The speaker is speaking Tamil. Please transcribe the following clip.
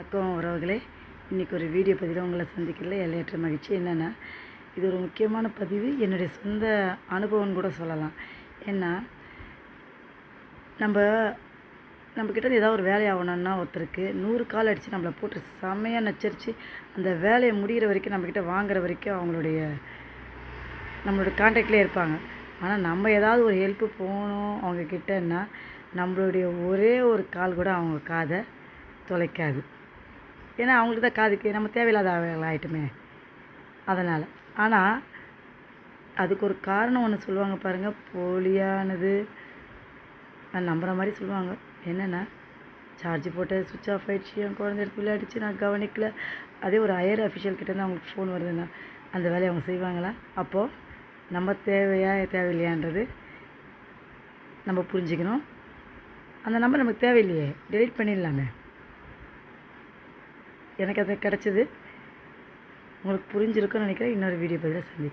வணக்கம் உறவுகளே. இன்றைக்கி ஒரு வீடியோ பதிவில் உங்களை சந்திக்கல. எல்லையற்ற மகிழ்ச்சி என்னென்னா இது ஒரு முக்கியமான பதிவு. என்னுடைய சொந்த அனுபவம்னு கூட சொல்லலாம். ஏன்னா நம்ம நம்மக்கிட்ட ஏதாவது ஒரு வேலை ஆகணும்னா ஒருத்தருக்கு நூறு கால் அடித்து நம்மளை போட்டு செம்மையாக நச்சரித்து அந்த வேலையை முடிகிற வரைக்கும் நம்மக்கிட்ட வாங்குற வரைக்கும் அவங்களுடைய நம்மளோட கான்டாக்ட்லேயே இருப்பாங்க. ஆனால் நம்ம ஏதாவது ஒரு ஹெல்ப்பு போகணும் அவங்கக்கிட்டன்னா நம்மளுடைய ஒரே ஒரு கால் கூட அவங்க காதை தொலைக்காது. ஏன்னா அவங்களுக்கு தான் காதுக்கு நம்ம தேவையில்லாத ஆளுகள் ஆயிட்டுமே. அதனால். ஆனால் அதுக்கு ஒரு காரணம் ஒன்று சொல்லுவாங்க பாருங்கள் போலியானது. நான் நம்புகிற மாதிரி சொல்லுவாங்க. என்னென்னா சார்ஜ் போட்டு சுவிட்ச் ஆஃப் ஆகிடுச்சு என் குழந்தை எடுத்து விளையாடிச்சு நான் கவனிக்கல. அதே ஒரு ஹையர் அஃபிஷியல் கிட்டேருந்து அவங்களுக்கு ஃபோன் வருதுன்னா அந்த வேலையை அவங்க செய்வாங்களா? அப்போது நம்ம தேவையா தேவையில்லையான்றது நம்ம புரிஞ்சுக்கணும். அந்த நம்பர் நமக்கு தேவையில்லையே. டெலீட் பண்ணிடலாமே. எனக்கு அது கிடச்சிது. உங்களுக்கு புரிஞ்சிருக்குன்னு நினைக்கிறேன். இன்னொரு வீடியோ பதிலாக சந்திக்கிறேன்